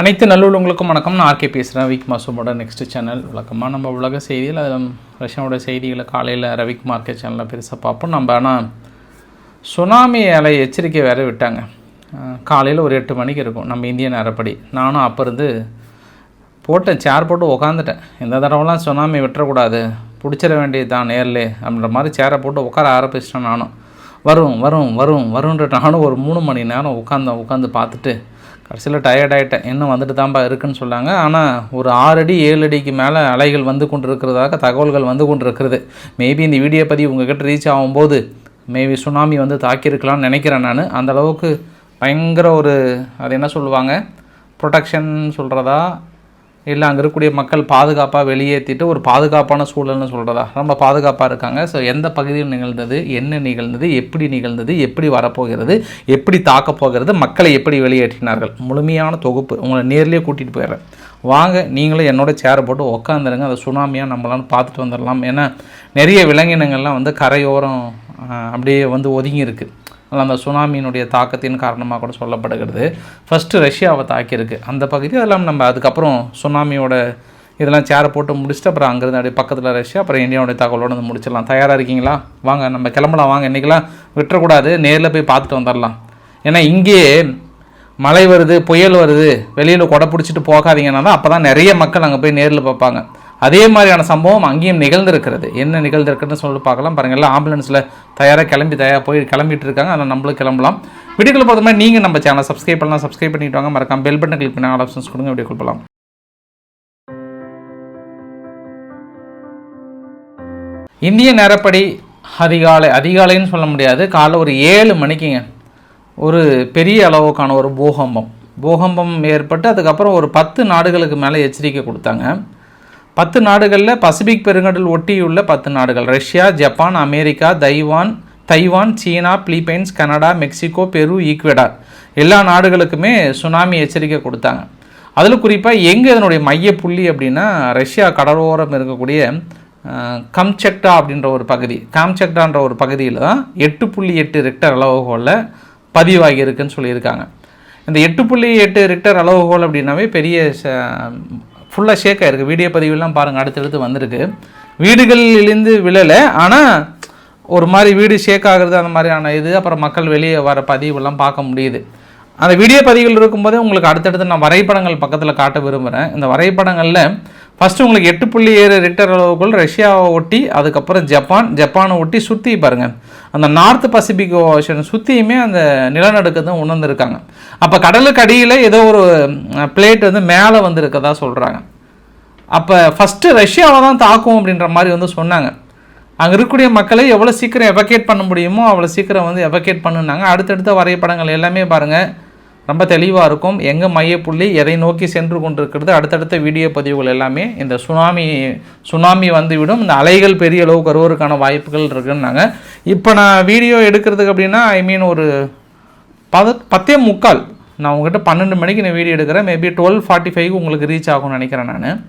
அனைத்து நல்லுள்ளவங்களுக்கும் வணக்கம். நான் ஆர்கே பேசுகிறேன் ரவிக்குமார் சுமோட நெக்ஸ்ட் சேனல் வழக்கமாக நம்ம உலக செய்தியில் அதில் ரஷ்யாவோட செய்திகளை காலையில் ரவிக்குமார்க்கே சேனலில் பெருசாக பார்ப்போம். நம்ம ஆனால் சுனாமி அலை எச்சரிக்கை வேறு விட்டாங்க. காலையில் ஒரு எட்டு மணிக்கு இருக்கும். நம்ம இந்திய நேரப்படி நானும் அப்போ இருந்து போட்டேன். சேர் போட்டு உக்காந்துட்டேன். இந்த தடவைலாம் சுனாமி விட்டுறக்கூடாது. பிடிச்சிட வேண்டியது தான் நேரில் அப்படின்ற மாதிரி சேரை போட்டு உட்கார ஆரம்பிச்சிட்டேன் நானும். வரும் வரும் வரும் வரும்ன்ற நானும் ஒரு மூணு மணி நேரம் உட்காந்தேன் உட்காந்து பார்த்துட்டு கடைசியில் டயர்ட் ஆகிட்டேன் இன்னும் வந்துட்டு தான்ப்பா இருக்குன்னு சொன்னாங்க. ஆனால் ஒரு ஆறு அடி ஏழு அடிக்கு மேலே அலைகள் வந்து கொண்டு இருக்கிறதாக தகவல்கள் வந்து கொண்டு இருக்கிறது மேபி இந்த வீடியோ பதிவு உங்ககிட்ட ரீச் ஆகும்போது மேபி சுனாமி வந்து தாக்கியிருக்கலாம்னு நினைக்கிறேன் நான். அந்த அளவுக்கு பயங்கர ஒரு அது என்ன சொல்லுவாங்க? ப்ரொடெக்ஷன் சொல்கிறதா இல்லை அங்கே இருக்கக்கூடிய மக்கள் பாதுகாப்பாக வெளியேற்றிட்டு ஒரு பாதுகாப்பான சூழல்னு சொல்கிறதா ரொம்ப பாதுகாப்பாக இருக்காங்க. ஸோ எந்த பகுதியில் நிகழ்ந்தது? என்ன நிகழ்ந்தது? எப்படி நிகழ்ந்தது? எப்படி வரப்போகிறது? எப்படி தாக்கப் போகிறது? மக்களை எப்படி வெளியேற்றினார்கள்? முழுமையான தொகுப்பு. உங்களை நேர்லேயே கூட்டிகிட்டு போயிடுறேன். வாங்க நீங்களும் என்னோட சேரை போட்டு உக்காந்துருங்க. அதை சுனாமியாக நம்மளாம் பார்த்துட்டு வந்துடலாம். ஏன்னா நிறைய விலங்கினங்கள்லாம் வந்து கரையோரம் அப்படியே வந்து ஒதுங்கி இருக்குது அந்த சுனாமியினுடைய தாக்கத்தின் காரணமாக கூட சொல்லப்படுகிறது. ஃபஸ்ட்டு ரஷ்யாவை தாக்கியிருக்கு. அந்த பகுதி அதெல்லாம் நம்ம அதுக்கப்புறம் சுனாமியோட இதெல்லாம் சேரை போட்டு முடிச்சுட்டு அப்புறம் அங்கேருந்து அப்படியே பக்கத்தில் ரஷ்யா அப்புறம் இந்தியாவுடைய தகவலோடு வந்து முடிச்சிடலாம். தயாராக இருக்கீங்களா? வாங்க நம்ம கிளம்பலாம். வாங்க இன்றைக்கெலாம் விட்டுறக்கூடாது. நேரில் போய் பார்த்துட்டு வந்துடலாம். ஏன்னா இங்கேயே மழை வருது புயல் வருது. வெளியில் கொடை பிடிச்சிட்டு போகாதீங்கன்னா தான் அப்போ தான் நிறைய மக்கள் அங்கே போய் நேரில் பார்ப்பாங்க. அதே மாதிரியான சம்பவம் அங்கேயும் நிகழ்ந்திருக்கிறது. என்ன நிகழ்ந்திருக்குன்னு சொல்லி பார்க்கலாம். பாருங்கள் எல்லாம் ஆம்புலன்ஸில் தயாராக கிளம்பி தயாராக போய் கிளம்பிட்டு இருக்காங்க. அதில் நம்மளும் கிளம்பலாம். வீடியோக்குள்ள பொறுத்த மாதிரி நீங்கள் நம்ம சேனல் சப்ஸ்கிரைப் பண்ணலாம். சப்ஸ்கிரைப் பண்ணிட்டு வாங்க. மறக்காம பெல் பட்டன் கிளிக் பண்ணி ஆல் ஆப்ஷன்ஸ் கொடுங்க. வீடியோ போகலாம் இந்திய நேரப்படி அதிகாலை அதிகாலைன்னு சொல்ல முடியாது. காலைல ஒரு ஏழு மணிக்குங்க. ஒரு பெரிய அளவுக்கான ஒரு பூகம்பம். பூகம்பம் ஏற்பட்டு அதுக்கப்புறம் ஒரு பத்து நாடுகளுக்கு மேலே எச்சரிக்கை கொடுத்தாங்க. பத்து நாடுகளில் பசிபிக் பெருங்கடல் ஒட்டியுள்ள பத்து நாடுகள். Russia Japan America Taiwan Taiwan China Philippines Canada Mexico Peru Ecuador. எல்லா நாடுகளுக்குமே சுனாமி எச்சரிக்கை கொடுத்தாங்க. அதில் குறிப்பாக எங்கே இதனுடைய மையப்புள்ளி புள்ளி அப்படின்னா ரஷ்யா கடலோரம் இருக்கக்கூடிய கம்செக்டா அப்படின்ற ஒரு பகுதி. காம்செக்டான்ற ஒரு பகுதியில் தான் எட்டு புள்ளி எட்டு ரெக்டர் அளவுகோலில் பதிவாகி இருக்குன்னு சொல்லியிருக்காங்க. இந்த எட்டு புள்ளி எட்டு ரெக்டர் அளவுகோல் அப்படின்னாவே பெரிய ஃபுல்லாக ஷேக் ஆயிருக்கு. வீடியோ பதிவுலாம் பாருங்கள் அடுத்தடுத்து வந்திருக்கு. வீடுகளிலிருந்து விழலை ஆனால் ஒரு மாதிரி வீடு ஷேக் ஆகுறது அந்த மாதிரியான இது அப்புறம் மக்கள் வெளியே வர பதிவுலாம் பார்க்க முடியுது. அந்த வீடியோ பதிவுகள் இருக்கும்போதே உங்களுக்கு அடுத்தடுத்து நான் வரைபடங்கள் பக்கத்தில் காட்ட விரும்புகிறேன் இந்த வரைபடங்களில் ஃபஸ்ட்டு உங்களுக்கு எட்டு புள்ளி ஏழு ரிக்டர் அளவுக்குள் ரஷ்யாவை ஒட்டி அதுக்கப்புறம் ஜப்பான் ஜப்பானை ஒட்டி சுற்றி பாருங்கள் அந்த நார்த் பசிபிக் ஓஷன் சுற்றியுமே அந்த நிலநடுக்கத்தை உணர்ந்துருக்காங்க. அப்போ கடலுக்கு அடியில் ஏதோ ஒரு பிளேட் வந்து மேலே வந்திருக்கதா சொல்கிறாங்க அப்போ ஃபஸ்ட்டு ரஷ்யாவை தான் தாக்கும் அப்படின்ற மாதிரி வந்து சொன்னாங்க. அங்கே இருக்கக்கூடிய மக்களை எவ்வளோ சீக்கிரம் எவகேட் பண்ண முடியுமோ அவ்வளோ சீக்கிரம் வந்து எவகேட் பண்ணுனாங்க. அடுத்தடுத்த வரைபடங்கள் எல்லாமே பாருங்கள் ரொம்ப தெளிவாக இருக்கும். எங்கே மையப்புள்ளி எதை நோக்கி சென்று கொண்டிருக்கிறது அடுத்தடுத்த வீடியோ பதிவுகள் எல்லாமே இந்த சுனாமி சுனாமி வந்துவிடும். இந்த அலைகள் பெரிய அளவு வருவதற்கான வாய்ப்புகள் இருக்குன்னாங்க. இப்போ நான் வீடியோ எடுக்கிறதுக்கு அப்படின்னா ஐ மீன் ஒரு பத பத்தே முக்கால். நான் உங்ககிட்ட பன்னெண்டு மணிக்கு நான் வீடியோ எடுக்கிறேன். மேபி டுவெல் ஃபார்ட்டி ஃபைவ் உங்களுக்கு ரீச் ஆகும்னு நினைக்கிறேன் நான்.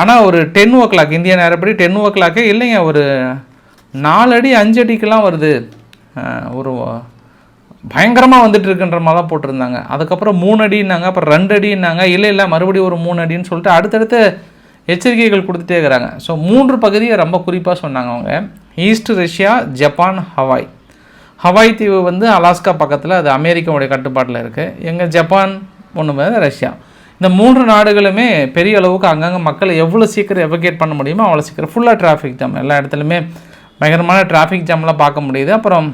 ஆனால் ஒரு டென் ஓ கிளாக் இந்திய நேரப்படி டென் ஓ கிளாக்கே இல்லைங்க ஒரு நாலடி அஞ்சடிக்கெலாம் வருது. ஒரு பயங்கரமாக வந்துட்டு இருக்குன்ற மாதிரி தான் போட்டிருந்தாங்க. அதுக்கப்புறம் மூணு அடின்னாங்க அப்புறம் ரெண்டு அடின்னாங்க இல்லை இல்லை மறுபடியும் ஒரு மூணு அடின்னு சொல்லிட்டு அடுத்தடுத்து எச்சரிக்கைகள் கொடுத்துட்டே இருக்கிறாங்க. ஸோ மூன்று பகுதியை ரொம்ப குறிப்பாக சொன்னாங்க அவங்க. East Russia Japan Hawaii Hawaii தீவு வந்து அலாஸ்கா பக்கத்தில் அது அமெரிக்காவுடைய கட்டுப்பாட்டில் இருக்குது எங்கள் ஜப்பான் ஒன்று ரஷ்யா. இந்த மூன்று நாடுகளுமே பெரிய அளவுக்கு அங்கங்கே மக்களை எவ்வளோ சீக்கிரம் எவகேட் பண்ண முடியுமோ அவ்வளோ சீக்கிரம் ஃபுல்லாக டிராஃபிக் ஜாம் எல்லா இடத்துலையுமே பயங்கரமான டிராஃபிக் ஜாம்லாம் பார்க்க முடியுது. அப்புறம்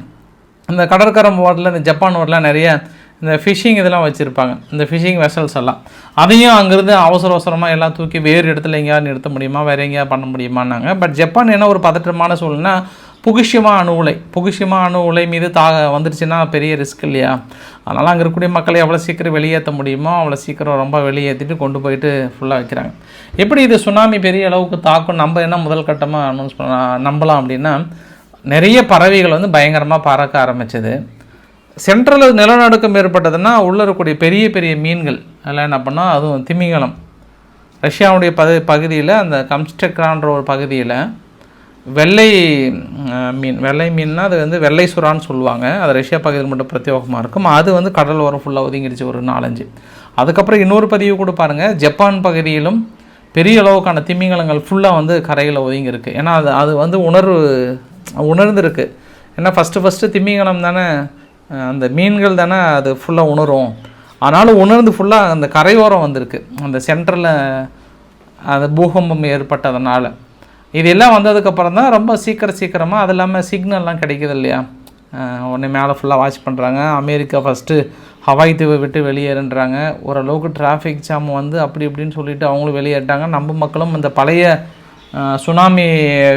இந்த கடற்கரை ஓரத்தில் இந்த ஜப்பான் ஓட்டெலாம் நிறைய இந்த ஃபிஷிங் இதெல்லாம் வச்சுருப்பாங்க. இந்த ஃபிஷிங் வெசல்ஸ் எல்லாம். அதையும் அங்கேருந்து அவசர அவசரமாக எல்லாம் தூக்கி வேறு இடத்துல எங்கேயாவது நிறுத்த முடியுமா? வேறு எங்கேயாவது பண்ண முடியுமான்னாங்க. பட் ஜப்பான் என்ன ஒரு பதற்றமான சூழ்நிலைனா புகுஷிமா அணு உலை. புகுஷிமா அணு உலை மீது தா வந்துருச்சுன்னா பெரிய ரிஸ்க் இல்லையா? அதனால் அங்கே இருக்கக்கூடிய மக்களை எவ்வளோ சீக்கிரம் வெளியேற்ற முடியுமோ அவ்வளோ சீக்கிரம் ரொம்ப வெளியேற்றிட்டு கொண்டு போயிட்டு ஃபுல்லாக வைக்கிறாங்க. எப்படி இது சுனாமி பெரிய அளவுக்கு தாக்கும்? நம்ம என்ன முதல் கட்டமாக அனௌன்ஸ் பண்ண நம்பலாம் அப்படின்னா நிறைய பறவைகள் வந்து பயங்கரமாக பறக்க ஆரம்பிச்சது. சென்ட்ரலில் நிலநடுக்கம் ஏற்பட்டதுன்னா உள்ளே இருக்கக்கூடிய பெரிய பெரிய மீன்கள் அதில் என்ன பண்ணால் அதுவும் திமிங்கலம். ரஷ்யாவுடைய பகு பகுதியில் அந்த கம்ஸ்டெக்ரான்ற ஒரு பகுதியில் வெள்ளை மீன் வெள்ளை மீன்னா அது வந்து வெள்ளை சுறான்னு சொல்லுவாங்க. அது ரஷ்யா பகுதியில் மட்டும் பிரத்யோகமாக இருக்கும். அது வந்து கடல் ஓரம் ஃபுல்லாக ஒதுங்கிடுச்சு ஒரு நாலஞ்சு. அதுக்கப்புறம் இன்னொரு பதிவு கூட பாருங்கள் ஜப்பான் பகுதியிலும் பெரிய அளவுக்கான திமிங்கலங்கள் ஃபுல்லாக வந்து கரையில் ஒதுங்கி இருக்கு ஏன்னா அது அது வந்து உணர்வு உணர்ந்துருக்கு. ஏன்னா ஃபஸ்ட்டு ஃபஸ்ட்டு திமிங்கலம் தானே அந்த மீன்கள் தானே அது ஃபுல்லாக உணரும். ஆனாலும் உணர்ந்து ஃபுல்லாக அந்த கரையோரம் வந்திருக்கு. அந்த சென்டரில் அந்த பூகம்பம் ஏற்பட்டதுனால. இது எல்லாம் வந்ததுக்கப்புறம் தான் ரொம்ப சீக்கிரம் சீக்கிரமாக அது இல்லாமல் சிக்னல்லாம் கிடைக்குது இல்லையா? உடனே மேலே ஃபுல்லாக வாட்ச் பண்ணுறாங்க அமெரிக்கா ஃபஸ்ட்டு ஹவாய் தீவை விட்டு வெளியேறுன்றாங்க. ஓரளவுக்கு டிராஃபிக் ஜாம் வந்து அப்படி இப்படின்னு சொல்லிட்டு அவங்களும் வெளியேறிட்டாங்க. நம்ம மக்களும் இந்த பழைய சுனாமி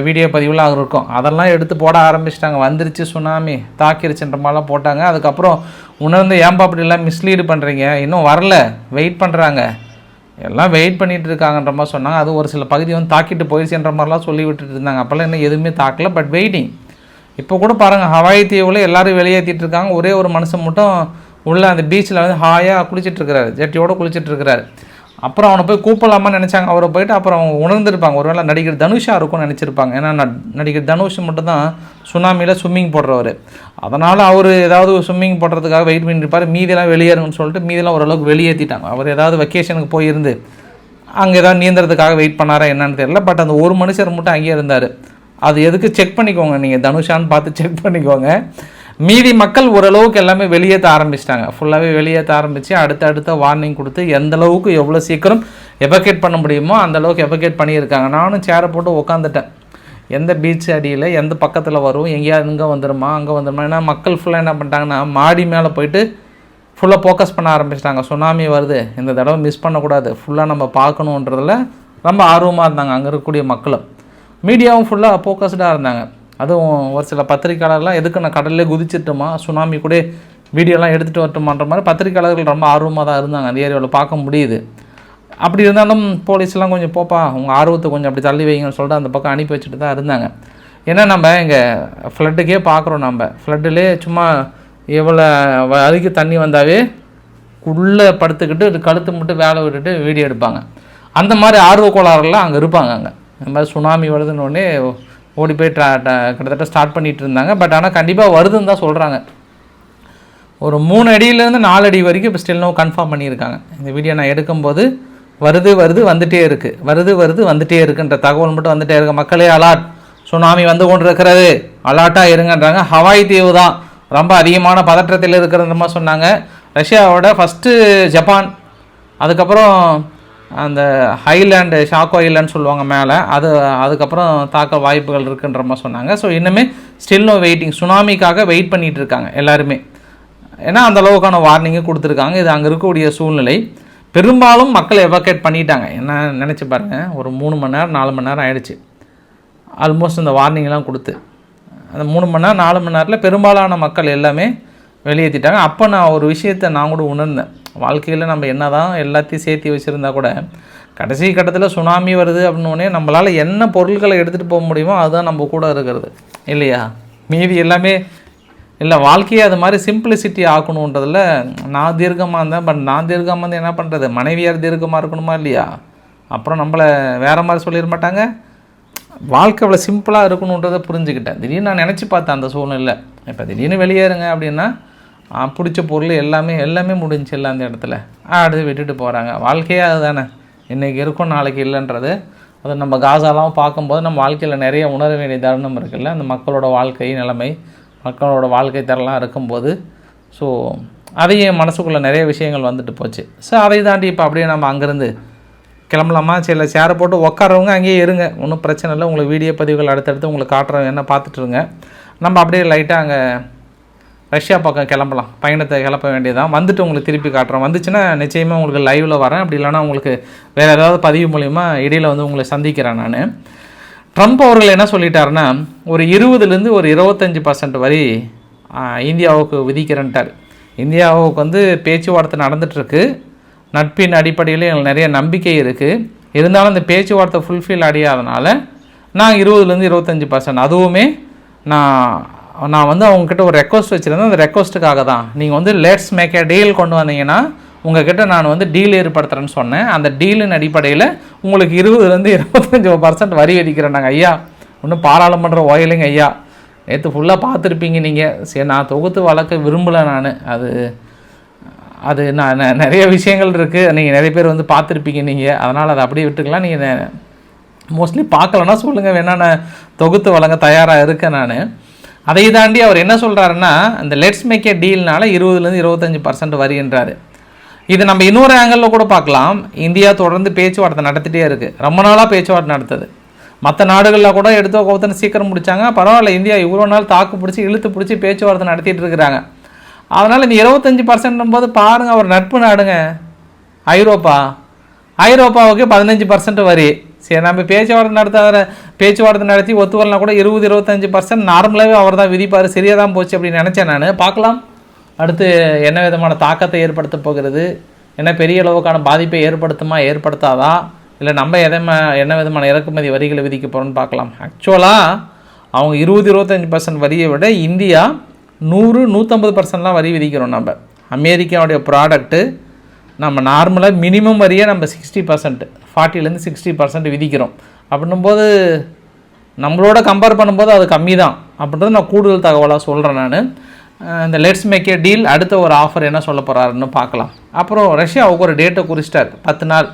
வீடியோ பதிவுலாம் இருக்கும். அதெல்லாம் எடுத்து போட ஆரம்பிச்சிட்டாங்க. வந்துருச்சு சுனாமி. தாக்கிருச்சுன்ற மாதிரிலாம் போட்டாங்க. அதுக்கப்புறம் உணர்ந்து ஏன்பா அப்படிலாம் மிஸ்லீடு பண்ணுறீங்க இன்னும் வரல. வெயிட் பண்ணுறாங்க எல்லாம் வெயிட் பண்ணிகிட்டு இருக்காங்கன்ற மாதிரி சொன்னாங்க. அது ஒரு சில பகுதி வந்து தாக்கிட்டு போயிடுச்சுன்ற மாதிரிலாம் சொல்லி விட்டுட்டு இருந்தாங்க. அப்போல்லாம் இன்னும் எதுவுமே தாக்கல. பட் வெயிட்டிங் இப்போ கூட பாருங்கள் ஹவாய் தீவில் எல்லாரும் வெளியேற்றிட்டு இருக்காங்க. ஒரே ஒரு மனுஷன் மட்டும் உள்ள அந்த பீச்சில் வந்து ஹாயாக குளிச்சிட்டு ஜெட்டியோடு குளிச்சிட்ருக்கிறாரு அப்புறம் அவனை போய் கூப்பிடலாமான்னு நினச்சாங்க. அவரை போயிட்டு அப்புறம் அவங்க உணர்ந்திருப்பாங்க. ஒருவேளை நடிகர் தனுஷாக இருக்கும்னு நினச்சிருப்பாங்க. ஏன்னா நடிகர் தனுஷ் மட்டும் தான் சுனாமியில் ஸ்விம்மிங் போடுறவர். அதனால் அவர் ஏதாவது ஸ்விம்மிங் போடுறதுக்காக வெயிட் பண்ணியிருப்பார் மீதியெல்லாம் வெளியேறுங்கன்னு சொல்லிட்டு மீதியெல்லாம் ஓரளவுக்கு வெளியேற்றிட்டாங்க அவர் ஏதாவது வெக்கேஷனுக்கு போயிருந்து அங்கே ஏதாவது நீந்துறதுக்காக வெயிட் பண்ணாரா என்னன்னு தெரியல. பட் அந்த ஒரு மனுஷர் மட்டும் அங்கேயே இருந்தார். அது எதுக்கு செக் பண்ணிக்கோங்க. நீங்கள் தனுஷான்னு பார்த்து செக் பண்ணிக்கோங்க. மீதி மக்கள் ஓரளவுக்கு எல்லாமே வெளியேற்ற ஆரம்பிச்சிட்டாங்க. ஃபுல்லாகவே வெளியேற்ற ஆரம்பித்து அடுத்த அடுத்த வார்னிங் கொடுத்து எந்த அளவுக்கு எவ்வளோ சீக்கிரம் எவகேட் பண்ண முடியுமோ அந்த அளவுக்கு எவகேட் பண்ணியிருக்காங்க. நானும் சேரை போட்டு உட்காந்துட்டேன் எந்த பீச் அடியில் எந்த பக்கத்தில் வரும் எங்கேயாவது இங்கே வந்துடுமா அங்கே வந்துடுமா ஏன்னா மக்கள் ஃபுல்லாக என்ன பண்ணிட்டாங்கன்னா மாடி மேலே போயிட்டு ஃபுல்லாக ஃபோக்கஸ் பண்ண ஆரம்பிச்சிட்டாங்க. சுனாமி வருது. இந்த தடவை மிஸ் பண்ணக்கூடாது. ஃபுல்லாக நம்ம பார்க்கணுன்றதில் ரொம்ப ஆர்வமாக இருந்தாங்க. அங்கே இருக்கக்கூடிய மக்களும். மீடியாவும் ஃபுல்லாக ஃபோக்கஸ்டாக இருந்தாங்க. அதுவும் ஒரு சில பத்திரிகையாளர்லாம் எதுக்கு நான் கடல்லே குதிச்சிட்டோமா சுனாமி கூட வீடியோலாம் எடுத்துகிட்டு வரட்டுமான்ற மாதிரி பத்திரிக்கையாளர்கள் ரொம்ப ஆர்வமாக தான் இருந்தாங்க. அந்த ஏரியாவில் பார்க்க முடியுது. அப்படி இருந்தாலும் போலீஸ்லாம் கொஞ்சம் போப்பா உங்கள் ஆர்வத்தை கொஞ்சம் அப்படி தள்ளி வைங்கன்னு சொல்லிட்டு அந்த பக்கம் அனுப்பி வச்சுட்டு தான் இருந்தாங்க. ஏன்னா நம்ம இங்கே ஃப்ளட்டுக்கே பார்க்குறோம் நம்ம. ஃப்ளட்டுலே சும்மா எவ்வளோ வரைக்கு தண்ணி வந்தாவே உள்ளே படுத்துக்கிட்டு கழுத்து மட்டும் வேலை விட்டுட்டு வீடியோ எடுப்பாங்க. அந்த மாதிரி ஆர்வ கோளாறுலாம் அங்கே இருப்பாங்க அங்கே. இந்த மாதிரி சுனாமி வருதுன்னொடனே ஓடி போய் ட்ரா கிட்டத்தட்ட ஸ்டார்ட் பண்ணிட்டு இருந்தாங்க. பட் ஆனால் கண்டிப்பாக வருதுன்னு தான் சொல்கிறாங்க ஒரு மூணு அடியிலேருந்து நாலு அடி வரைக்கும் இப்போ ஸ்டில் நோ கன்ஃபார்ம் பண்ணியிருக்காங்க. இந்த வீடியோ நான் எடுக்கும்போது வருது வருது வந்துட்டே இருக்குது வருது வருது வந்துட்டே இருக்குன்ற தகவல் மட்டும் வந்துட்டே இருக்கு. மக்களே அலாட் சுனாமி வந்து கொண்டிருக்கிறது. அலாட்டாக இருங்கன்றாங்க. ஹவாய் தீவு தான். ரொம்ப அதிகமான பதற்றத்தில் இருக்கிறன்ற மாதிரி சொன்னாங்க. ரஷ்யாவோட ஃபஸ்ட்டு ஜப்பான். அதுக்கப்புறம் அந்த ஹைலேண்டு ஷாக்கோ ஹைலேண்ட் சொல்லுவாங்க மேலே. அது அதுக்கப்புறம் தாக்க வாய்ப்புகள் இருக்குன்ற மாதிரி சொன்னாங்க. ஸோ இன்னுமே ஸ்டில் நோ வெயிட்டிங் சுனாமிக்காக வெயிட் பண்ணிகிட்டு இருக்காங்க எல்லாருமே. ஏன்னா அந்த அளவுக்கான வார்னிங்கு கொடுத்துருக்காங்க. இது அங்கே இருக்கக்கூடிய சூழ்நிலை. பெரும்பாலும் மக்கள் எவாக்கேட் பண்ணிட்டாங்க. என்ன நினச்சி பாருங்கள் ஒரு மூணு மணி நேரம் நாலு மணி நேரம் ஆயிடுச்சு. ஆல்மோஸ்ட் இந்த வார்னிங்லாம் கொடுத்து. அந்த மூணு மணி நேரம் நாலு மணி நேரத்தில் பெரும்பாலான மக்கள் எல்லாமே வெளியேற்றிட்டாங்க அப்போ நான் ஒரு விஷயத்தை நான் கூட உணர்ந்தேன். வாழ்க்கையில் நம்ம என்ன தான் எல்லாத்தையும் சேர்த்து வச்சுருந்தா கூட கடைசி கட்டத்தில் சுனாமி வருது அப்படின்னு நம்மளால் என்ன பொருட்களை எடுத்துகிட்டு போக முடியுமோ அதுதான் நம்ம கூட இருக்கிறது. இல்லையா? மீதி எல்லாமே இல்லை வாழ்க்கையை அது மாதிரி சிம்பிளிசிட்டி ஆக்கணுன்றதுல நான் தீர்க்கமாக இருந்தேன். பட் நான் தீர்க்கமாக வந்து என்ன பண்ணுறது மனைவியார் தீர்க்கமாக இருக்கணுமா இல்லையா? அப்புறம் நம்மளை வேறு மாதிரி சொல்லிட மாட்டாங்க. வாழ்க்கை அவ்வளோ சிம்பிளாக இருக்கணுன்றதை புரிஞ்சுக்கிட்டேன். திடீர்னு நான் நினச்சி பார்த்தேன் அந்த சூழ்நிலை. இப்போ திடீர்னு வெளியேறுங்க அப்படின்னா பிடிச்ச பொருள் எல்லாமே எல்லாமே முடிஞ்சுச்சு இல்லை அந்த இடத்துல. அடுத்து விட்டுட்டு போகிறாங்க வாழ்க்கையே அதுதானே. இன்றைக்கி இருக்கும் நாளைக்கு இல்லைன்றது. அது நம்ம காசாலாம் பார்க்கும்போது நம்ம வாழ்க்கையில் நிறைய உணர வேண்டிய தருணம் இருக்குல்ல. அந்த மக்களோட வாழ்க்கை நிலைமை மக்களோட வாழ்க்கை தரலாம் இருக்கும்போது ஸோ அதையே மனசுக்குள்ளே நிறைய விஷயங்கள் வந்துட்டு போச்சு. ஸோ அதை தாண்டி இப்போ அப்படியே நம்ம அங்கேருந்து கிளம்பலாமா? சில சேரை போட்டு உட்காரவங்க அங்கேயே இருங்க. ஒன்றும் பிரச்சனை இல்லை. உங்களுக்கு வீடியோ பதிவுகள் அடுத்தடுத்து உங்களுக்கு காட்டுறோம் என்ன பார்த்துட்ருங்க நம்ம அப்படியே லைட்டாக அங்கே ரஷ்யா பக்கம் கிளம்பலாம். பயணத்தை கிளப்ப வேண்டியதான் வந்துட்டு உங்களுக்கு திருப்பி காட்டுறோம். வந்துச்சுன்னா நிச்சயமாக உங்களுக்கு லைவில் வரேன். அப்படி இல்லைன்னா உங்களுக்கு வேறு ஏதாவது பதிவு மூலிமா இடையில் வந்து உங்களை சந்திக்கிறேன் நான். ட்ரம்ப் அவர்கள் என்ன சொல்லிட்டாருன்னா ஒரு இருபதுலேருந்து ஒரு இருபத்தஞ்சி பர்சன்ட் வரி இந்தியாவுக்கு விதிக்கிறேன்ட்டார். இந்தியாவுக்கு வந்து பேச்சுவார்த்தை நடந்துகிட்ருக்கு நட்பின் அடிப்படையில் எங்களுக்கு நிறைய நம்பிக்கை இருக்குது இருந்தாலும் இந்த பேச்சுவார்த்தை ஃபுல்ஃபில் அடையாதனால நான் இருபதுலேருந்து இருபத்தஞ்சி பர்சன்ட் அதுவுமே நான் நான் வந்து அவங்கக்கிட்ட ஒரு ரெக்வஸ்ட் வச்சுருந்தேன். அந்த ரெக்வஸ்ட்டுக்காக தான். நீங்கள் வந்து லேட்ஸ் மேக் ஏ டீல் கொண்டு வந்தீங்கன்னா உங்ககிட்ட நான் வந்து டீல் ஏற்படுத்துகிறேன்னு சொன்னேன். அந்த டீலின் அடிப்படையில் உங்களுக்கு இருபதுலேருந்து இருபத்தஞ்சி பர்சன்ட் வரி விதிக்கிறேன்னாங்க. ஐயா ஒன்றும் பாராளுமன்ற ஓயிலுங்க ஐயா. நேற்று ஃபுல்லாக பார்த்துருப்பீங்க நீங்கள் சரி நான் தொகுத்து வளர்க்க விரும்பலை நான். அது அது நான் நெ- நிறைய விஷயங்கள் இருக்குது நீங்கள் நிறைய பேர் வந்து பார்த்துருப்பீங்க நீங்கள் அதனால் அதை அப்படியே விட்டுக்கலாம். நீங்கள் மோஸ்ட்லி பார்க்கலன்னா சொல்லுங்கள் வேணா நான் தொகுத்து வழங்க தயாராக இருக்கேன் நான். அதை தாண்டி அவர் என்ன சொல்கிறாருன்னா இந்த லெட்ஸ் மேக் ஏ டீல்னால இருபதுலேருந்து இருபத்தஞ்சி பர்சன்ட் வரின்றாரு இது நம்ம இன்னொரு ஆங்கிளில் கூட பார்க்கலாம். இந்தியா தொடர்ந்து பேச்சுவார்த்தை நடத்திட்டே இருக்குது ரொம்ப நாளாக பேச்சுவார்த்தை நடத்துது. மற்ற நாடுகளில் கூட எடுத்தோ கவுத்தன்னு சீக்கிரம் முடிச்சாங்க. பரவாயில்ல இந்தியா இவ்வளோ நாள் தாக்கு பிடிச்சி இழுத்து பிடிச்சி பேச்சுவார்த்தை நடத்திட்டு இருக்கிறாங்க. அதனால் இந்த இருபத்தஞ்சி பர்சன்ட் போது பாருங்கள் அவர் நட்பு நாடுங்க. ஐரோப்பா. ஐரோப்பாவுக்கு பதினஞ்சு பர்சன்ட் வரி. சரி நம்ம பேச்சுவார்த்தை நடத்த பேச்சுவார்த்தை நடத்தி ஒத்துவரலாம் கூட இருபது இருபத்தஞ்சி பர்சன்ட் நார்மலாகவே அவர் தான் விதிப்பார். சரியாக தான் போச்சு அப்படின்னு நினச்சேன் நான். பார்க்கலாம். அடுத்து என்ன விதமான தாக்கத்தை ஏற்படுத்த போகிறது? என்ன பெரிய அளவுக்கான பாதிப்பை ஏற்படுத்துமா? ஏற்படுத்தாதா? இல்லை நம்ம எதை ம- என்ன விதமான இறக்குமதி வரிகளை விதிக்க போகிறோம்னு பார்க்கலாம். ஆக்சுவலாக அவங்க இருபது இருபத்தஞ்சி பர்சன்ட் வரியை விட இந்தியா நூறு நூற்றம்பது பர்சன்ட்லாம் வரி விதிக்கிறோம் நம்ம. அமெரிக்காவுடைய ப்ராடக்ட்டு நம்ம நார்மலாக மினிமம் வரியே நம்ம சிக்ஸ்டி பர்சன்ட் ஃபார்ட்டிலேருந்து சிக்ஸ்டி பர்சன்ட் விதிக்கிறோம். அப்படின்னும்போது நம்மளோட கம்பேர் பண்ணும்போது அது கம்மி தான் அப்படின்றது நான் கூடுதல் தகவலாக சொல்கிறேன் நான். இந்த லெட்ஸ் மேக் ஏ டீல் அடுத்த ஒரு ஆஃபர் என்ன சொல்ல போகிறாருன்னு பார்க்கலாம். அப்புறம் ரஷ்யாவுக்கு ஒரு டேட்டை குறிச்சிட்டார். பத்து நாள்.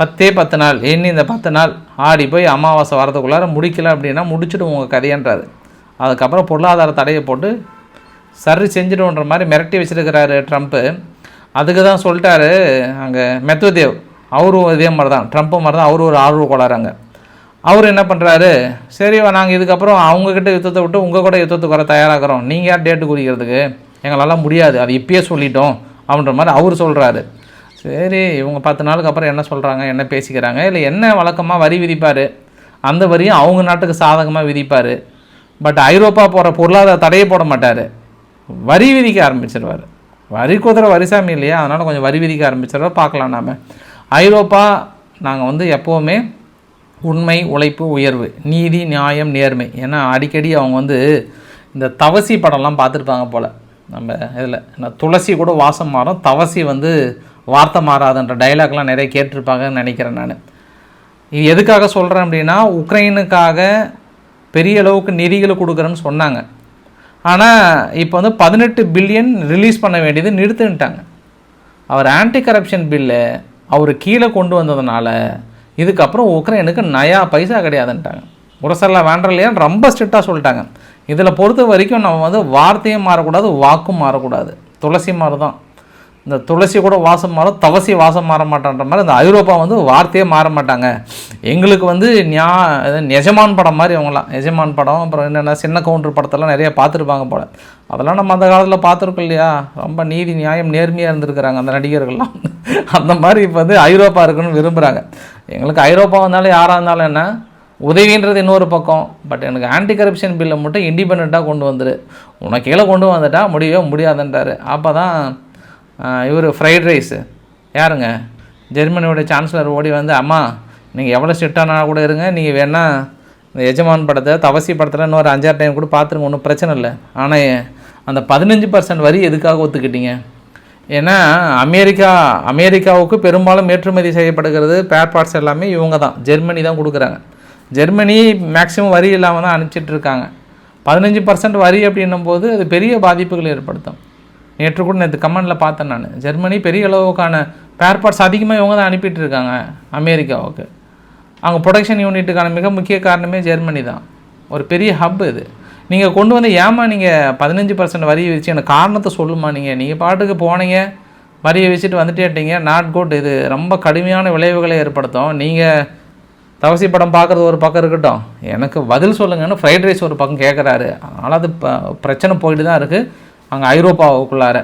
பத்தே பத்து நாள். என்ன இந்த பத்து நாள்? ஆடி போய் அமாவாசை வரதுக்குள்ளார முடிக்கல அப்படின்னா முடிச்சுட்டு உங்கள் கதையன்றாரு. அதுக்கப்புறம் பொருளாதார தடையை போட்டு சரி செஞ்சிடுன்ற மாதிரி மிரட்டி வச்சுருக்கிறாரு ட்ரம்ப்பு அதுக்கு தான் சொல்லிட்டாரு அங்கே மெத்வதேவ். அவரும் இதே மாதிரி தான் ட்ரம்ப்பு மாதிரி தான் அவரும் ஒரு ஆர்வ கோளாறாங்க. அவர் என்ன பண்ணுறாரு சரி நாங்கள் இதுக்கப்புறம் அவங்கக்கிட்ட யுத்தத்தை விட்டு உங்கள் கூட யுத்தத்துக்கு வர தயாராகிறோம். நீங்கள் யார் டேட்டு குறிக்கிறதுக்கு? எங்களால் முடியாது. அது இப்பயே சொல்லிட்டோம் அப்படின்ற மாதிரி அவர் சொல்கிறாரு சரி இவங்க பத்து நாளுக்கு அப்புறம் என்ன சொல்கிறாங்க என்ன பேசிக்கிறாங்க? இல்லை என்ன வழக்கமாக வரி விதிப்பார்? அந்த வரியும் அவங்க நாட்டுக்கு சாதகமாக விதிப்பார். பட் ஐரோப்பா போகிற பொருளாதார தடையை போட மாட்டார். வரி விதிக்க ஆரம்பிச்சிருவார். வரி குதிரை வரிசாமி இல்லையா? அதனால் கொஞ்சம் வரி விதிக்க ஆரம்பிச்சிருவார் பார்க்கலாம் நாம். ஐரோப்பா நாங்கள் வந்து எப்போவுமே உண்மை உழைப்பு உயர்வு நீதி நியாயம் நேர்மை. ஏன்னா அடிக்கடி அவங்க வந்து இந்த தவசி படம்லாம் பார்த்துருப்பாங்க போல். நம்ம இதில் துளசி கூட வாசம் மாறும். தவசி வந்து வார்த்தை மாறாதுன்ற டைலாக்லாம் நிறைய கேட்டிருப்பாங்கன்னு நினைக்கிறேன் நான். இது எதுக்காக சொல்கிறேன் அப்படின்னா உக்ரைனுக்காக பெரிய அளவுக்கு நிதிகளை கொடுக்குறேன்னு சொன்னாங்க. ஆனால் இப்போ வந்து பதினெட்டு பில்லியன் ரிலீஸ் பண்ண வேண்டியது நிறுத்துன்ட்டாங்க. அவர் ஆன்டி கரப்ஷன் பில்லு அவர் கீழே கொண்டு வந்ததுனால இதுக்கப்புறம் உக்ரைனுக்கு நயா பைசா கிடையாதுன்ட்டாங்க. உரசெல்லாம் வேண்டாம் இல்லையான்னு ரொம்ப ஸ்ட்ரிக்டாக சொல்லிட்டாங்க. இதில் பொறுத்த வரைக்கும் நம்ம வந்து வார்த்தையும் மாறக்கூடாது வாக்கும் மாறக்கூடாது. துளசி மாதிரி தான் இந்த துளசி கூட வாசம் மாறும் தவசி வாசம் மாற மாட்டான்ற மாதிரி இந்த ஐரோப்பா வந்து வார்த்தையே மாற மாட்டாங்க. எங்களுக்கு வந்து ஞா இது எஜமான் படம் மாதிரி அவங்களாம் எஜமான் படம் அப்புறம் என்னென்ன சின்ன கவுண்டர் படத்தெல்லாம் நிறைய பார்த்துருப்பாங்க போல. அதெல்லாம் நம்ம அந்த காலத்தில் பார்த்துருக்கோம் இல்லையா? ரொம்ப நீதி நியாயம் நேர்மையாக இருந்திருக்கிறாங்க அந்த நடிகர்கள்லாம். அந்த மாதிரி இப்போ வந்து ஐரோப்பா இருக்குன்னு விரும்புகிறாங்க எங்களுக்கு ஐரோப்பா வந்தாலும் யாராக இருந்தாலும் என்ன? உதவின்றது இன்னொரு பக்கம். பட் எனக்கு ஆன்டி கரப்ஷன் பில்லை மட்டும் இண்டிபெண்ட்டாக கொண்டு வந்துரு. உனக்கு கீழே கொண்டு வந்துட்டா முடியவே முடியாதுன்றாரு. அப்போ தான் இவர் ஃப்ரைட் ரைஸு யாருங்க? ஜெர்மனியோட சான்சலர் ஓடி வந்து அம்மா நீங்கள் எவ்வளோ ஸ்ட்ரிக்டானா கூட இருங்க. நீங்கள் வேணால் இந்த எஜமான் படத்தை தவசி படத்தில் இன்னொரு அஞ்சாறு டைம் கூட பார்த்துருங்க. ஒன்றும் பிரச்சனை இல்லை. ஆனால் அந்த பதினஞ்சு பர்சன்ட் வரி எதுக்காக ஒத்துக்கிட்டீங்க? ஏன்னா அமெரிக்கா அமெரிக்காவுக்கு பெரும்பாலும் ஏற்றுமதி செய்யப்படுகிறது பேர் பார்ட்ஸ் எல்லாமே இவங்க தான். ஜெர்மனி தான் கொடுக்குறாங்க. ஜெர்மனி மேக்ஸிமம் வரி இல்லாமல் தான் அனுப்பிச்சிட்ருக்காங்க பதினஞ்சு பர்சன்ட் வரி அப்படின்னும் போது அது பெரிய பாதிப்புகளை ஏற்படுத்தும். நேற்று கூட நேற்று கமெண்டில் பார்த்தேன் நான். ஜெர்மனி பெரிய அளவுக்கான பேர் பார்ட்ஸ் அதிகமாக இவங்க தான் அனுப்பிட்டு இருக்காங்க அமெரிக்காவுக்கு. அவங்க ப்ரொடக்ஷன் யூனிட்டுக்கான மிக முக்கிய காரணமே ஜெர்மனி தான் ஒரு பெரிய ஹப் இது. நீங்கள் கொண்டு வந்து ஏமா நீங்கள் பதினஞ்சு பர்சன்ட் வரி வச்சு எனக்கு காரணத்தை சொல்லுமா நீங்கள் நீங்கள் பாட்டுக்கு போனீங்க வரியை வச்சுட்டு வந்துட்டேட்டீங்க நாட் குட் இது ரொம்ப கடுமையான விளைவுகளை ஏற்படுத்தும். நீங்கள் தவசி படம் பார்க்குறது ஒரு பக்கம் இருக்கட்டும். எனக்கு பதில் சொல்லுங்கன்னு ஃப்ரைட் ரைஸ் ஒரு பக்கம் கேட்குறாரு அதனால் அது ப பிரச்சனை போயிட்டு தான் இருக்குது அங்கே ஐரோப்பாவுக்குள்ளார.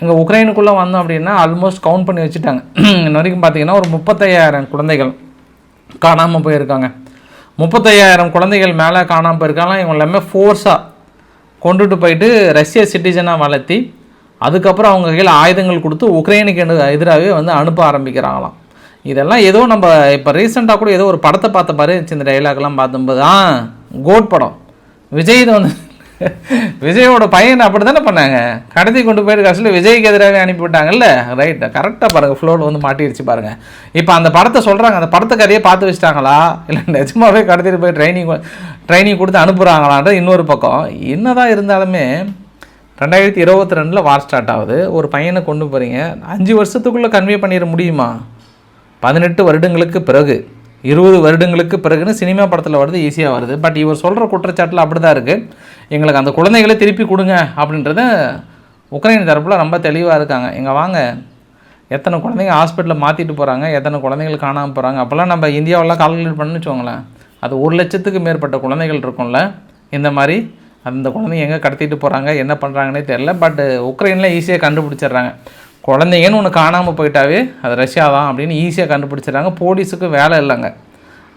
இங்கே உக்ரைனுக்குள்ளே வந்தோம் அப்படின்னா ஆல்மோஸ்ட் கவுண்ட் பண்ணி வச்சுட்டாங்க. இன்ன வரைக்கும் பார்த்தீங்கன்னா ஒரு முப்பத்தையாயிரம் குழந்தைகள் காணாமல் போயிருக்காங்க. முப்பத்தையாயிரம் குழந்தைகள் மேலே காணாமல் போயிருக்காங்க. இவங்க எல்லாமே ஃபோர்ஸாக கொண்டுட்டு போயிட்டு ரஷ்ய சிட்டிசனாக வளர்த்தி அதுக்கப்புறம் அவங்க கையில் ஆயுதங்கள் கொடுத்து உக்ரைனுக்கு எதிராகவே வந்து அனுப்ப ஆரம்பிக்கிறாங்களாம். இதெல்லாம் ஏதோ நம்ம இப்போ ரீசெண்டாக கூட ஏதோ ஒரு படத்தை பார்த்த பாரு இருந்துச்சு. இந்த டைலாக்லாம் பார்த்தும்போது ஆ கோட் படம். விஜய் இது வந்து விஜயோட பையன் அப்படி தானே பண்ணாங்க? கடத்தி கொண்டு போயிட்டு கடைசியில் விஜய்க்கு எதிராக அனுப்பிவிட்டாங்கல்ல ரைட் கரெக்டாக பாருங்கள் ஃப்ளோவில் வந்து மாட்டிடுச்சு பாருங்கள் இப்போ அந்த படத்தை சொல்கிறாங்க அந்த படத்தை கதையை பார்த்து வச்சிட்டாங்களா? இல்லை நிஜமாவே கடத்திட்டு போய் ட்ரைனிங் ட்ரைனிங் கொடுத்து அனுப்புகிறாங்களான்ற இன்னொரு பக்கம். என்னதான் இருந்தாலுமே ரெண்டாயிரத்தி இருபத்தி ரெண்டில் வார் ஸ்டார்ட் ஆகுது. ஒரு பையனை கொண்டு போகிறீங்க அஞ்சு வருஷத்துக்குள்ளே கன்வே பண்ணிட முடியுமா? பதினெட்டு வருடங்களுக்கு பிறகு இருபது வருடங்களுக்கு பிறகுன்னு சினிமா படத்தில் வருது ஈஸியாக வருது. பட் இவர் சொல்கிற குற்றச்சாட்டில் அப்படி தான் இருக்குது எங்களுக்கு அந்த குழந்தைகளை திருப்பி கொடுங்க அப்படின்றத உக்ரைன் தரப்பில் ரொம்ப தெளிவாக இருக்காங்க. இங்கே வாங்க. எத்தனை குழந்தைங்க ஹாஸ்பிட்டலில் மாற்றிட்டு போகிறாங்க எத்தனை குழந்தைகள் காணாமல் போகிறாங்க அப்போல்லாம் நம்ம இந்தியாவெல்லாம் கால்குலேட் பண்ணு வச்சுக்கோங்களேன். அது ஒரு லட்சத்துக்கு மேற்பட்ட குழந்தைகள் இருக்கும்ல. இந்த மாதிரி அந்த குழந்தைங்க எங்கே கடத்திட்டு போகிறாங்க என்ன பண்ணுறாங்கன்னே தெரில பட் உக்ரைனில் ஈஸியாக கண்டுபிடிச்சிடுறாங்க. குழந்தைங்கன்னு ஒன்று காணாமல் போயிட்டாவே அது ரஷ்யா தான் அப்படின்னு ஈஸியாக கண்டுபிடிச்சிடுறாங்க. போலீஸுக்கு வேலை இல்லைங்க.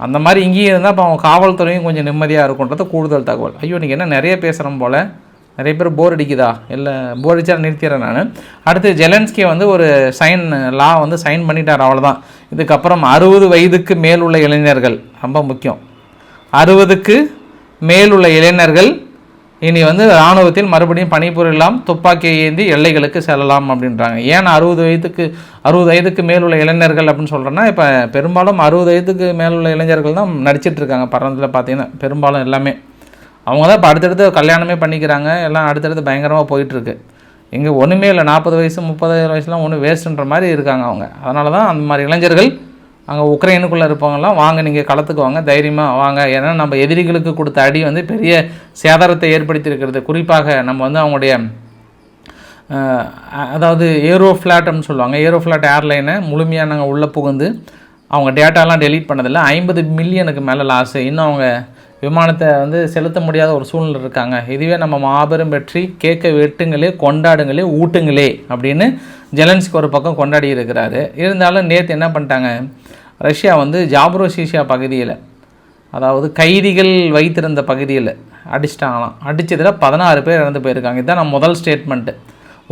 அந்த மாதிரி இங்கேயும் இருந்தால் இப்போ அவங்க காவல்துறையும் கொஞ்சம் நிம்மதியாக இருக்குன்றது கூடுதல் தகவல். ஐயோ நீங்கள் என்ன நிறைய பேசுகிறோம் போல். நிறைய பேர் போர் அடிக்குதா? இல்லை போர் அடித்தா நிறுத்திடுறேன் நான். அடுத்து ஜெலன்ஸ்கி வந்து ஒரு சைன் லா வந்து சைன் பண்ணிட்டார் அவ்வளோதான் இதுக்கப்புறம் அறுபது வயதுக்கு மேல் உள்ள இளைஞர்கள் ரொம்ப முக்கியம். அறுபதுக்கு மேல் உள்ள இளைஞர்கள் இனி வந்து இராணுவத்தில் மறுபடியும் பணிபுரியலாம் துப்பாக்கியை ஏந்தி எல்லைகளுக்கு செல்லலாம் அப்படின்றாங்க. ஏன் அறுபது வயதுக்கு அறுபது வயதுக்கு மேல் உள்ள இளைஞர்கள் அப்படின்னு சொல்கிறேன்னா இப்போ பெரும்பாலும் அறுபது வயதுக்கு மேல் உள்ள இளைஞர்கள் தான் நடிச்சிட்டு இருக்காங்க பார்த்தீங்கன்னா பெரும்பாலும் எல்லாமே. அவங்க தான் இப்போ அடுத்தடுத்து கல்யாணமே பண்ணிக்கிறாங்க. எல்லாம் அடுத்தடுத்து பயங்கரமாக போயிட்டுருக்கு இங்கே ஒன்றுமே இல்லை. நாற்பது வயசு முப்பது வயசுலாம் ஒன்றும் வேஸ்ட்டுன்ற மாதிரி இருக்காங்க அவங்க. அதனால தான் அந்த மாதிரி இளைஞர்கள் அங்கே உக்ரைனுக்குள்ளே இருப்பவங்கலாம் வாங்க நீங்கள் களத்துக்கு வாங்க தைரியமாக வாங்க. ஏன்னா நம்ம எதிரிகளுக்கு கொடுத்த அடி வந்து பெரிய சேதாரத்தை ஏற்படுத்தியிருக்கிறது. குறிப்பாக நம்ம வந்து அவங்களுடைய அதாவது ஏரோ ஃப்ளாட்னு சொல்லுவாங்க. ஏரோ ஃப்ளாட் ஏர்லைனை முழுமையாக நாங்கள் உள்ளே புகுந்து அவங்க டேட்டாலாம் டெலீட் பண்ணதில்லை. ஐம்பது மில்லியனுக்கு மேலே லாஸு. இன்னும் அவங்க விமானத்தை வந்து செலுத்த முடியாத ஒரு சூழ்நிலை இருக்காங்க. இதுவே நம்ம மாபெரும் வெற்றி. கேட்க வெட்டுங்களே கொண்டாடுங்களே ஊட்டுங்களே அப்படின்னு ஜெலன்ஸ்க்கு ஒரு பக்கம் கொண்டாடி இருக்கிறாரு. இருந்தாலும் நேற்று என்ன பண்ணிட்டாங்க? ரஷ்யா வந்து ஜாப்ரோசிஷியா பகுதியில் அதாவது கைதிகள் வைத்திருந்த பகுதியில் அடிச்சிட்டாங்களாம். அடித்ததில் பதினாறு பேர் இறந்து போயிருக்காங்க. இதுதான் நான் முதல் ஸ்டேட்மெண்ட்டு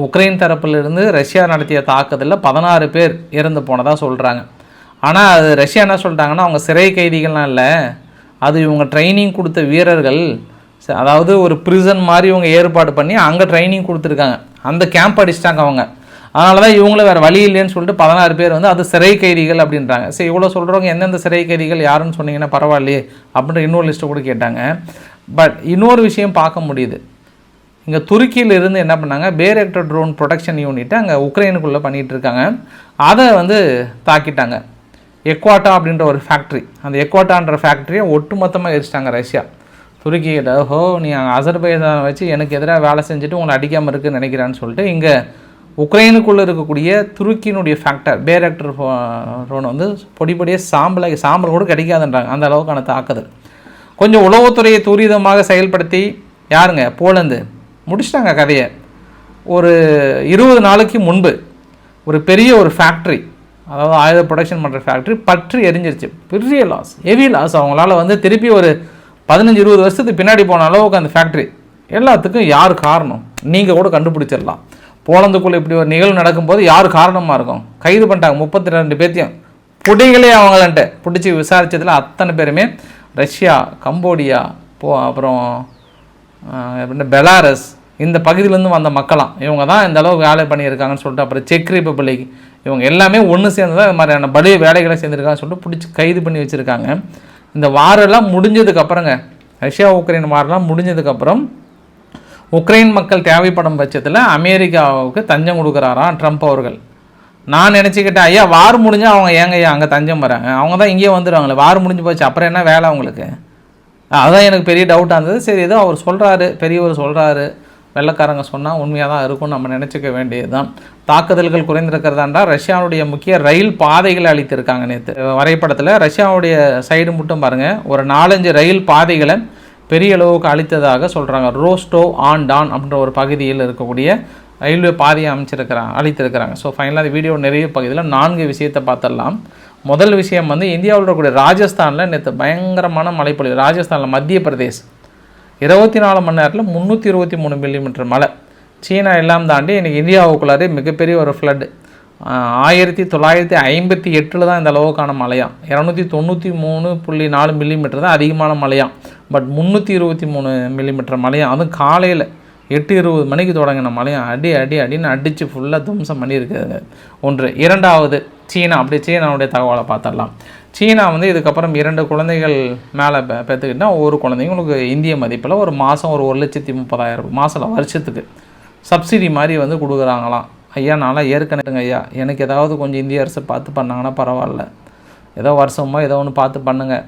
உக்ரைன் தரப்பிலிருந்து ரஷ்யா நடத்திய தாக்குதலில் பதினாறு பேர் இறந்து போனதாக சொல்கிறாங்க ஆனால் அது ரஷ்யா என்ன சொல்லிட்டாங்கன்னா அவங்க சிறை கைதிகள்லாம் இல்லை. அது இவங்க ட்ரைனிங் கொடுத்த வீரர்கள் அதாவது ஒரு ப்ரிசன் மாதிரி இவங்க ஏற்பாடு பண்ணி அங்கே ட்ரைனிங் கொடுத்துருக்காங்க. அந்த கேம்ப் அடிச்சிட்டாங்க அவங்க. அதனால தான் இவங்களும் வேறு வழி இல்லைன்னு சொல்லிட்டு பதினாறு பேர் வந்து அது சிறை கைதிகள் அப்படின்றாங்க. சரி இவ்வளோ சொல்கிறவங்க எந்தெந்த சிறை கைதிகள் யாருன்னு சொன்னீங்கன்னா பரவாயில்லையே அப்படின்ற இன்னொரு லிஸ்ட்டை கூட கேட்டாங்க. பட் இன்னொரு விஷயம் பார்க்க முடியுது. இங்கே துருக்கியில் இருந்து என்ன பண்ணாங்க? பேரக்டர் ட்ரோன் ப்ரொடக்ஷன் யூனிட்டை அங்கே உக்ரைனுக்குள்ளே பண்ணிகிட்டு இருக்காங்க. அதை வந்து தாக்கிட்டாங்க. எக்வாட்டா அப்படின்ற ஒரு ஃபேக்ட்ரி அந்த எக்வாட்டான்ற ஃபேக்ட்ரியை ஒட்டுமொத்தமாக எரிச்சிட்டாங்க ரஷ்யா. துருக்கிகிட்ட ஹோ நீ அங்கே அசர்பைஜானை வச்சு எனக்கு எதிராக வேலை செஞ்சுட்டு உங்களை அடிக்காமல் இருக்குன்னு நினைக்கிறான்னு சொல்லிட்டு இங்கே உக்ரைனுக்குள்ளே இருக்கக்கூடிய துருக்கியினுடைய ஃபேக்டர் பேரக்டர் ட்ரோன் வந்து பொடி சாம்பலாக சாம்பல் கூட கிடைக்காதுன்றாங்க அந்த அளவுக்கான தாக்குதல். கொஞ்சம் உளவுத்துறையை துரிதமாக செயல்படுத்தி யாருங்க? போலந்து. முடிச்சிட்டாங்க கதையை. ஒரு இருபது நாளைக்கு முன்பு ஒரு பெரிய ஒரு ஃபேக்ட்ரி அதாவது ஆயுத ப்ரொடக்ஷன் பண்ணுற ஃபேக்ட்ரி பற்றி எரிஞ்சிருச்சு. பெரிய லாஸ் ஹெவி லாஸ் அவங்களால வந்து திருப்பி ஒரு பதினஞ்சு இருபது வருஷத்துக்கு பின்னாடி போன அளவுக்கு அந்த ஃபேக்ட்ரி எல்லாத்துக்கும் யார் காரணம்? நீங்கள் கூட கண்டுபிடிச்சிடலாம். போலந்துக்குள்ளே இப்படி ஒரு நிகழ்வு நடக்கும்போது யார் காரணமாக இருக்கும்? கைது பண்ணிட்டாங்க முப்பத்தி ரெண்டு பேர்த்தையும். பிடிங்களே அவங்கள்ட்ட பிடிச்சி விசாரித்ததில் அத்தனை பேருமே ரஷ்யா கம்போடியா போ அப்புறம் ஆஹ், எப்படின்னா பெலாரஸ் இந்த பகுதியிலேருந்து வந்த மக்களாம். இவங்க தான் இந்த அளவுக்கு வேலை பண்ணியிருக்காங்கன்னு சொல்லிட்டு அப்புறம் செக் ரிப்பப்ளிக் இவங்க எல்லாமே ஒன்று சேர்ந்து தான் இது மாதிரியான பலிய வேலைகளை சேர்ந்துருக்காங்கன்னு சொல்லிட்டு பிடிச்சி கைது பண்ணி வச்சுருக்காங்க. இந்த வாரெல்லாம் முடிஞ்சதுக்கப்புறங்க ரஷ்யா உக்ரைன் வாரெல்லாம் முடிஞ்சதுக்கப்புறம் உக்ரைன் மக்கள் தேவைப்படும் பட்சத்தில் அமெரிக்காவுக்கு தஞ்சம் கொடுக்குறாராம் ட்ரம்ப் அவர்கள்? நான் நினச்சிக்கிட்டேன் ஐயா வார் முடிஞ்சால் அவங்க ஏங்க ஐயா அங்கே தஞ்சம் வராங்க? அவங்க தான் இங்கேயே வந்துடுவாங்களே வார் முடிஞ்சு போச்சு அப்புறம் என்ன வேலை அவங்களுக்கு? அதுதான் எனக்கு பெரிய டவுட்டாக இருந்தது. சரி ஏதோ அவர் சொல்கிறாரு பெரியவர் சொல்கிறாரு வெள்ளைக்காரங்க சொன்னால் உண்மையாக தான் இருக்கும் நம்ம நினச்சிக்க வேண்டியது தான் தாக்குதல்கள் குறைந்திருக்கிறதாண்டா ரஷ்யாவுடைய முக்கிய ரயில் பாதைகளை அளித்திருக்காங்க நேற்று வரைபடத்தில் ரஷ்யாவுடைய சைடு மட்டும் பாருங்கள் ஒரு நாலஞ்சு ரயில் பாதைகளை பெரிய அளவுக்கு அழித்ததாக சொல்கிறாங்க ரோஸ்டோ ஆன் டான் அப்படின்ற ஒரு பகுதியில் இருக்கக்கூடிய ரயில்வே பாதையை அமைச்சிருக்கிறாங்க அழித்திருக்கிறாங்க. ஸோ ஃபைனலாக அந்த வீடியோ நிறைய பகுதியில் நான்கு விஷயத்தை பார்த்துடலாம். முதல் விஷயம் வந்து இந்தியாவில் இருக்கக்கூடிய ராஜஸ்தானில் நேற்று பயங்கரமான மழைப்பொழிவு. ராஜஸ்தானில் மத்திய பிரதேஷ். இருபத்தி நாலு மணி நேரத்தில் முந்நூற்றி இருபத்தி மூணு மில்லிமீட்டர் மழை. சீனா எல்லாம் தாண்டி இன்றைக்கி இந்தியாவுக்குள்ளாரே மிகப்பெரிய ஒரு ஃப்ளட்டு ஆயிரத்தி தொள்ளாயிரத்தி ஐம்பத்தி எட்டில் தான் இந்த அளவுக்கான மழையாம். இரநூத்தி தொண்ணூற்றி மூணு புள்ளி நாலு மில்லிமீட்டர் தான் அதிகமான மழையாம். பட் முந்நூற்றி இருபத்தி மூணு மில்லிமீட்டர் மழையாம். அதுவும் காலையில் எட்டு இருபது மணிக்கு தொடங்கின மலையம் அடி அடி அடின்னு அடித்து ஃபுல்லாக துவம்சம் பண்ணியிருக்குதுங்க ஒன்று. இரண்டாவது சீனா. அப்படியே சீனாவுடைய தகவலை பார்த்துடலாம். சீனா வந்து இதுக்கப்புறம் இரண்டு குழந்தைகள் மேலே பெ பெற்றுக்கிட்டால் ஒவ்வொரு குழந்தையும் உங்களுக்கு இந்திய மதிப்பில் ஒரு மாதம் ஒரு ஒரு லட்சத்தி முப்பதாயிரம் மாதம் வருஷத்துக்கு சப்சிடி மாதிரி வந்து கொடுக்குறாங்களாம். ஐயா நான்லாம் ஏற்கனவேங்க ஐயா. எனக்கு ஏதாவது கொஞ்சம் இந்திய அரசு பார்த்து பண்ணாங்கன்னா பரவாயில்ல. ஏதோ வருஷமோ ஏதோ ஒன்று பார்த்து பண்ணுங்கள்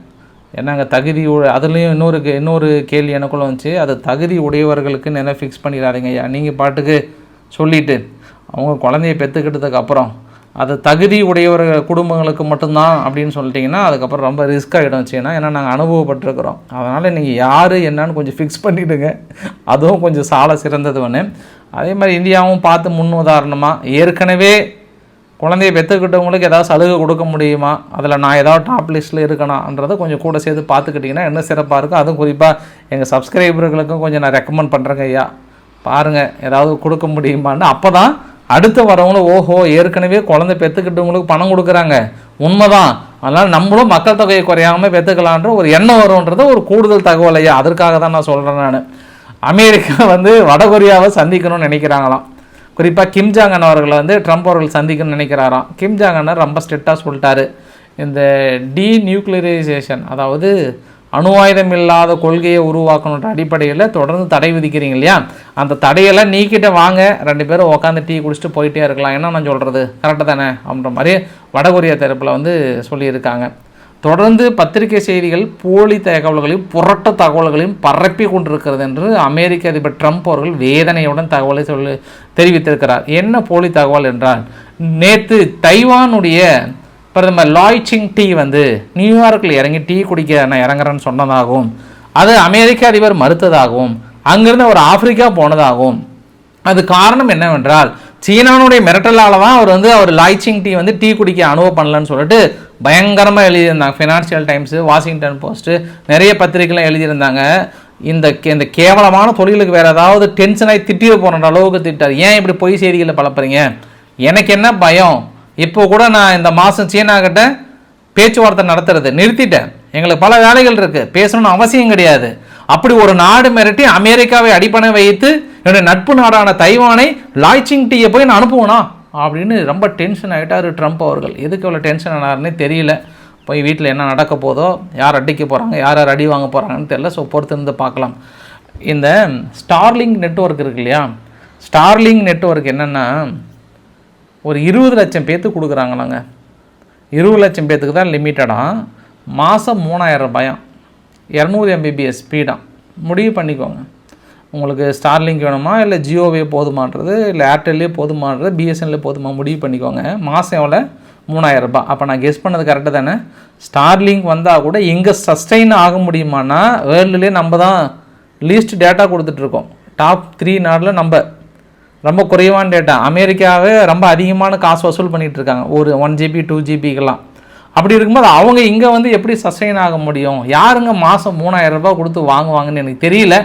என்னங்க தகுதி உ- அதுலேயும் இன்னொரு கே- இன்னொரு கேள்வி எனக்குள்ள வந்துச்சு. அது தகுதி உடையவர்களுக்கு என்ன ஃபிக்ஸ் பண்ணிடாதீங்க ஐயா. நீங்கள் பாட்டுக்கு சொல்லிவிட்டு அவங்க குழந்தைய பெற்றுக்கிட்டதுக்கு அப்புறம் அது தகுதி உடையவர்கள் குடும்பங்களுக்கு மட்டும்தான் அப்படின்னு சொல்லிட்டிங்கன்னா அதுக்கப்புறம் ரொம்ப ரிஸ்க் ஆகிடும் வச்சுன்னா ஏன்னா நாங்கள் அனுபவப்பட்டிருக்கிறோம். அதனால் நீங்கள் யார் என்னன்னு கொஞ்சம் ஃபிக்ஸ் பண்ணிவிடுங்க அதுவும் கொஞ்சம் சாலை சிறந்தது ஒன்று அதே மாதிரி இந்தியாவும் பார்த்து முன் உதாரணமாக ஏற்கனவே குழந்தைய பெற்றுக்கிட்டவங்களுக்கு ஏதாவது சலுகை கொடுக்க முடியுமா? அதில் நான் ஏதாவது டாப் லிஸ்ட்டில் இருக்கணான்றதை கொஞ்சம் கூட சேர்த்து பார்த்துக்கிட்டிங்கன்னா என்ன சிறப்பாக இருக்கும்? அதுவும் குறிப்பாக எங்கள் சப்ஸ்கிரைபர்களுக்கும் கொஞ்சம் நான் ரெக்கமெண்ட் பண்ணுறேங்க ஐயா. பாருங்கள் ஏதாவது கொடுக்க முடியுமான்னு. அப்போ தான் அடுத்து வரவங்களும் ஓஹோ ஏற்கனவே குழந்தை பெற்றுக்கிட்டவங்களுக்கு பணம் கொடுக்குறாங்க. உண்மைதான். அதனால் நம்மளும் மக்கள் தொகையை குறையாமல் பெற்றுக்கலான்ற ஒரு எண்ணம் வரும்ன்றது ஒரு கூடுதல் தகவல் ஐயா. அதற்காக தான் நான் சொல்கிறேன் நான். அமெரிக்கா வந்து வடகொரியாவை சந்திக்கணும்னு நினைக்கிறாங்களாம். குறிப்பாக கிம் ஜாங்கன் அவர்களை வந்து ட்ரம்ப் அவர்கள் சந்திக்கணும்னு நினைக்கிறாராம். கிம் ஜாங்கன் ரொம்ப ஸ்ட்ரிக்டாக சொல்லிட்டாரு. இந்த டீ நியூக்ளியரைசேஷன் அதாவது அணு ஆயுதம் இல்லாத கொள்கையை உருவாக்கணுன்ற அடிப்படையில் தொடர்ந்து தடை விதிக்கிறீங்க இல்லையா? அந்த தடையெல்லாம் நீக்கிட்ட வாங்க. ரெண்டு பேரும் உட்காந்து டீ குடிச்சிட்டு போயிட்டே இருக்கலாம். என்ன நான் சொல்கிறது கரெக்டாக தானே? அப்படின்ற மாதிரி வடகொரியா தரப்பில் வந்து சொல்லியிருக்காங்க. தொடர்ந்து பத்திரிகை செய்திகள் போலி தகவல்களையும் புரட்ட தகவல்களையும் பரப்பி கொண்டிருக்கிறது என்று அமெரிக்க அதிபர் ட்ரம்ப் அவர்கள் வேதனையுடன் தகவலை சொல்லி தெரிவித்திருக்கிறார். என்ன போலி தகவல் என்றால் நேற்று தைவானுடைய பிரதமர் லாய் சிங் டீ வந்து நியூயார்க்கில் இறங்கி டீ குடிக்க நான் இறங்குறேன்னு சொன்னதாகவும் அது அமெரிக்க அதிபர் மறுத்ததாகவும் அங்கிருந்து அவர் ஆப்பிரிக்கா போனதாகவும் அது காரணம் என்னவென்றால் சீனானுடைய மிரட்டலால் தான் அவர் வந்து அவர் லாய்ச்சிங் டீ வந்து டீ குடிக்க அனுபவம் பண்ணலன்னு சொல்லிட்டு பயங்கரமாக எழுதியிருந்தாங்க. ஃபினான்ஷியல் டைம்ஸு வாஷிங்டன் போஸ்ட்டு நிறைய பத்திரிகைலாம் எழுதியிருந்தாங்க. இந்த கே- இந்த கேவலமான தொழிலுக்கு வேறு ஏதாவது டென்ஷனாகி திட்டியே போகிற அளவுக்கு திட்டார். ஏன் இப்படி பொய் செய்திகளை பலப்புறீங்க எனக்கு என்ன பயம்? இப்போ கூட நான் இந்த மாதம் சீனாக்கிட்ட பேச்சுவார்த்தை நடத்துறது நிறுத்திட்டேன். எங்களுக்கு பல வேலைகள் இருக்குது பேசணும்னு அவசியம் கிடையாது. அப்படி ஒரு நாடு மிரட்டி அமெரிக்காவை அடிப்படை வைத்து என்னுடைய நட்பு நாடான தைவானை லாய்ச்சிங் டீயை போய் நான் அனுப்புவேனா? அப்படின்னு ரொம்ப டென்ஷன் ஆகிட்டாரு ட்ரம்ப் அவர்கள். எதுக்கு இவ்வளோ டென்ஷன் ஆனாருன்னே தெரியல. போய் வீட்டில் என்ன நடக்க போதோ யார் அடிக்க போகிறாங்க யார் யார் அடி வாங்க போகிறாங்கன்னு தெரியல. ஸோ பொறுத்து இருந்து பார்க்கலாம். இந்த ஸ்டார்லிங் நெட்வொர்க் இருக்கு இல்லையா? ஸ்டார்லிங் நெட்வொர்க் என்னென்னா ஒரு இருபது லட்சம் பேர்த்துக்கு கொடுக்குறாங்களாங்க. இருபது லட்சம் பேர்த்துக்கு தான் லிமிட்டடாக மாதம் மூணாயிரம் ரூபாயாம் இரநூறு எம்பிபிஎஸ் ஸ்பீடாக முடிவு பண்ணிக்கோங்க. உங்களுக்கு ஸ்டார்லிங்க் வேணுமா? இல்லை ஜியோவே போதுமான்றது? இல்லை ஏர்டெல்லே போதுமான்றது? பிஎஸ்என்எல்லே போதுமா? முடிவு பண்ணிக்கோங்க. மாதம் எவ்வளோ மூணாயிரம் ரூபாய். அப்போ நான் கெஸ் பண்ணது கரெக்டு தானே? ஸ்டார்லிங்க் வந்தால் கூட இங்கே சஸ்டெயின் ஆக முடியுமானா வேர்ல்டுலேயே நம்ம தான் லீஸ்ட் டேட்டா கொடுத்துட்ருக்கோம் டாப் த்ரீ நாடில் நம்ம. ரொம்ப குறைவான டேட்டா அமெரிக்காவே ரொம்ப அதிகமான காசு வசூல் பண்ணிகிட்ருக்காங்க இருக்காங்க ஒரு ஒன் ஜிபி டூ ஜிபிக்கெல்லாம் அப்படி இருக்கும்போது அவங்க இங்கே வந்து எப்படி சஸ்டெயின் ஆக முடியும்? யாருங்க மாதம் மூணாயிரரூபா கொடுத்து வாங்குவாங்கன்னு எனக்கு தெரியல.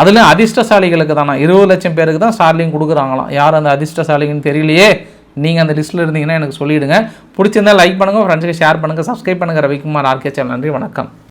அதில் அதிர்ஷ்டசாலிகளுக்கு தானே? இருபது லட்சம் பேருக்கு தான் ஸ்டார்லிங் கொடுக்குறாங்களாம். யார் அந்த அதிர்ஷ்டசாலிங்கன்னு தெரியலையே? நீங்கள் அந்த லிஸ்ட்டில் இருந்தீங்கன்னா எனக்கு சொல்லிவிடுங்க பிடிச்சிருந்தா லைக் பண்ணுங்கள் ஃப்ரெண்ட்ஸுக்கு ஷேர் பண்ணுங்கள் சப்ஸ்கிரைப் பண்ணுங்கள் ரவிக்குமார் ஆர்கே சேனல் நன்றி வணக்கம்.